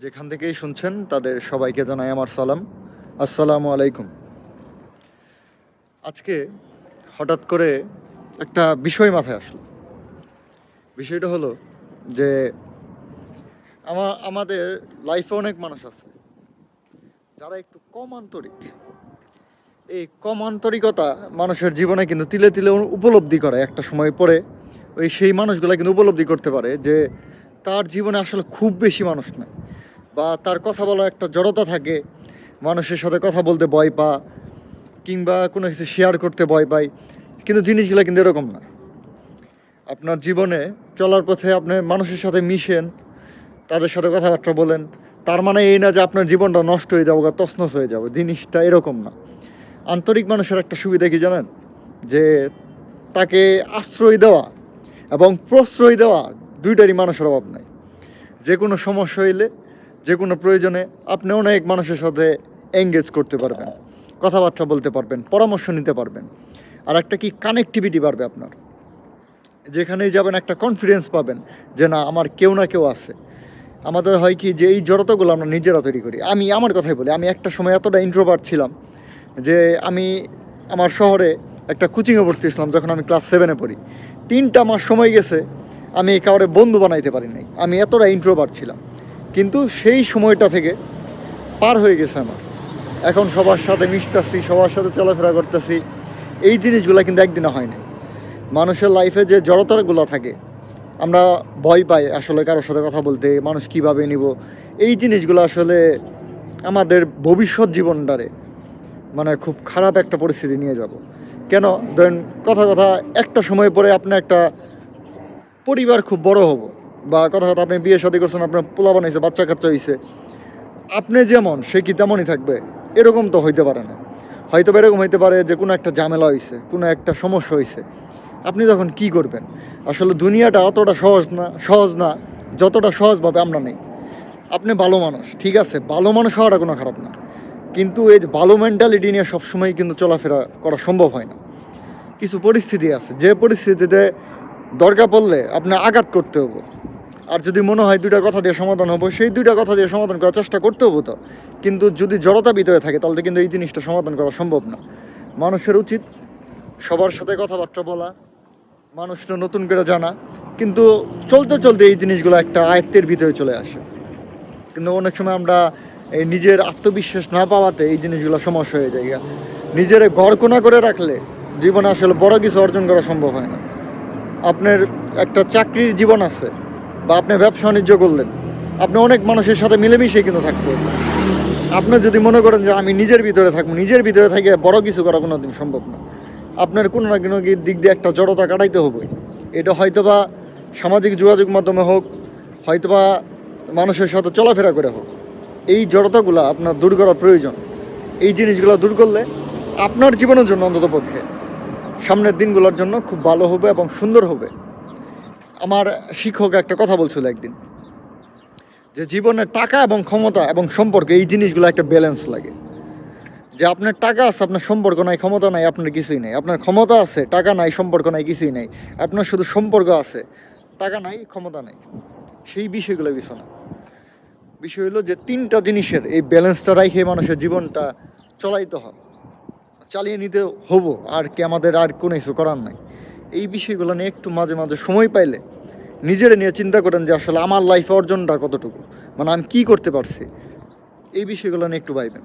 যেখান থেকেই শুনছেন, তাদের সবাইকে জানাই আমার সালাম। আসসালামু আলাইকুম। আজকে হঠাৎ করে একটা বিষয় মাথায় আসলো। বিষয়টা হলো যে আমা, আমাদের লাইফে অনেক মানুষ আছে, যারা একটু কম আন্তরিক। এই কম আন্তরিকতা মানুষের জীবনে কিন্তু তিলে তিলে উপলব্ধি করে। একটা সময় পরে ওই সেই মানুষগুলো কিন্তু উপলব্ধি করতে পারে যে তার জীবনে আসলে খুব বেশি মানুষ নাই। বা তার কথা বলার একটা জড়তা থাকে, মানুষের সাথে কথা বলতে ভয় পা কিংবা কোনো কিছু শেয়ার করতে ভয় পায়, কিন্তু জিনিসগুলো কিন্তু এরকম না। আপনার জীবনে চলার পথে আপনি মানুষের সাথে মিশেন, তাদের সাথে কথাবার্তা বলেন, তার মানে এই না যে আপনার জীবনটা নষ্ট হয়ে যাব বা তসনস হয়ে যাবে, জিনিসটা এরকম না। আন্তরিক মানুষের একটা সুবিধা কি জানেন? যে তাকে আশ্রয় দেওয়া এবং প্রশ্রয় দেওয়া দুইটারই মানুষের অভাব নাই। যে কোনো সমস্যা হইলে যে কোনো প্রয়োজনে আপনি অনেক মানুষের সাথে এঙ্গেজ করতে পারবেন, কথাবার্তা বলতে পারবেন, পরামর্শ নিতে পারবেন, আর একটা কি কানেক্টিভিটি বাড়বে আপনার। যেখানেই যাবেন একটা কনফিডেন্স পাবেন যে না, আমার কেউ না কেউ আছে। আমাদের হয় কি যে এই জড়তাগুলো আমরা নিজেরা তৈরি করি। আমি আমার কথাই বলি, আমি একটা সময় এতটা ইন্ট্রোভার্ট ছিলাম যে আমি আমার শহরে একটা কোচিংয়ে ভর্তি পড়তেছিলাম, যখন আমি ক্লাস সেভেনে পড়ি। তিনটা মাস সময় গেছে, আমি কাউরে বন্ধু বানাইতে পারি নাই। আমি এতটা ইন্ট্রোভার্ট ছিলাম। কিন্তু সেই সময়টা থেকে পার হয়ে গেছে আমার। এখন সবার সাথে মিশতেছি, সবার সাথে চলাফেরা করতেছি। এই জিনিসগুলো কিন্তু একদিনে হয় না মানুষের লাইফে যে জড়তাগুলো থাকে, আমরা ভয় পাই আসলে কারোর সাথে কথা বলতে, মানুষ কীভাবে নিব। এই জিনিসগুলো আসলে আমাদের ভবিষ্যৎ জীবনটারে মানে খুব খারাপ একটা পরিস্থিতি নিয়ে যাব। কেন? ধরেন কথা কথা একটা সময় পরে আপনি একটা পরিবার খুব বড় হব। বা কথা কথা আপনি বিয়ে শাদী করছেন, আপনার পোলা বানাইছে, বাচ্চা কাচ্চা হয়েছে আপনি যেমন, সে কি তেমনই থাকবে। এরকম তো হইতে পারে না। হয়তো এরকম হইতে পারে যে, কোনো একটা ঝামেলা হয়েছে কোনো একটা সমস্যা হয়েছে আপনি তখন কি করবেন? আসলে দুনিয়াটা অতটা সহজ না সহজ না, যতটা সহজভাবে আমরা নেই। আপনি ভালো মানুষ, ঠিক আছে, ভালো মানুষ হওয়াটা কোনো খারাপ না। কিন্তু এই ভালো মেন্টালিটি নিয়ে সবসময় কিন্তু চলাফেরা করা সম্ভব হয় না। কিছু পরিস্থিতি আছে, যে পরিস্থিতিতে দরকার পড়লে আপনি আঘাত করতে হব। আর যদি মনে হয় দুইটা কথা দিয়ে সমাধান হব, সেই দুইটা কথা দিয়ে সমাধান করার চেষ্টা করতে হব তো। কিন্তু যদি জড়তা ভিতরে থাকে, তাহলে কিন্তু এই জিনিসটা সমাধান করা সম্ভব না। মানুষের উচিত সবার সাথে কথাবার্তা বলা মানুষটা নতুন করে জানা, কিন্তু চলতে চলতে এই জিনিসগুলো একটা আয়ত্তের ভিতরে চলে আসে। কিন্তু অনেক সময় আমরা এই নিজের আত্মবিশ্বাস না পাওয়াতে এই জিনিসগুলো সমস্যা হয়ে যায়। নিজের গড়কোনা করে রাখলে জীবনে আসলে বড় কিছু অর্জন করা সম্ভব হয় না। আপনার একটা চাকরির জীবন আছে বা আপনি ব্যবসা বাণিজ্য করলেন, আপনি অনেক মানুষের সাথে মিলেমিশে কিন্তু থাকতে আপনি যদি মনে করেন যে আমি নিজের ভিতরে থাকব, নিজের ভিতরে থেকে বড় কিছু করা কোনো দিন সম্ভব না। আপনার কোনো না কোনো দিক দিয়ে একটা জড়তা কাটাইতে হবে। এটা হয়তোবা সামাজিক যোগাযোগ মাধ্যমে হোক, হয়তোবা মানুষের সাথে চলাফেরা করে হোক, এই জড়তাগুলো আপনার দূর করা প্রয়োজন। এই জিনিসগুলো দূর করলে আপনার জীবনের জন্য অন্তত পক্ষে সামনের দিনগুলোর জন্য খুব ভালো হবে এবং সুন্দর হবে। আমার শিক্ষক একটা কথা বলছিল একদিন, যে জীবনে টাকা এবং ক্ষমতা এবং সম্পর্ক, এই জিনিসগুলো একটা ব্যালেন্স লাগে। যে আপনার টাকা আছে, আপনার সম্পর্ক নাই, ক্ষমতা নাই, আপনার কিছুই নেই। আপনার ক্ষমতা আছে, টাকা নাই, সম্পর্ক নাই, কিছুই নেই। আপনার শুধু সম্পর্ক আছে, টাকা নাই, ক্ষমতা নাই। সেই বিষয়গুলো বিছানা। বিষয় হলো যে তিনটা জিনিসের এই ব্যালেন্সটা রাখে মানুষের জীবনটা চলাইতে হবে। চালিয়ে নিতে হব, আর কি আমাদের আর কোনো কিছু করার নাই। এই বিষয়গুলো নিয়ে একটু মাঝে মাঝে সময় পাইলে নিজেরা নিয়ে চিন্তা করেন যে আসলে আমার লাইফে অর্জনটা কতটুকু? মানে আমি কি করতে পারছি? এই বিষয়গুলো নিয়ে একটু ভাইবেন।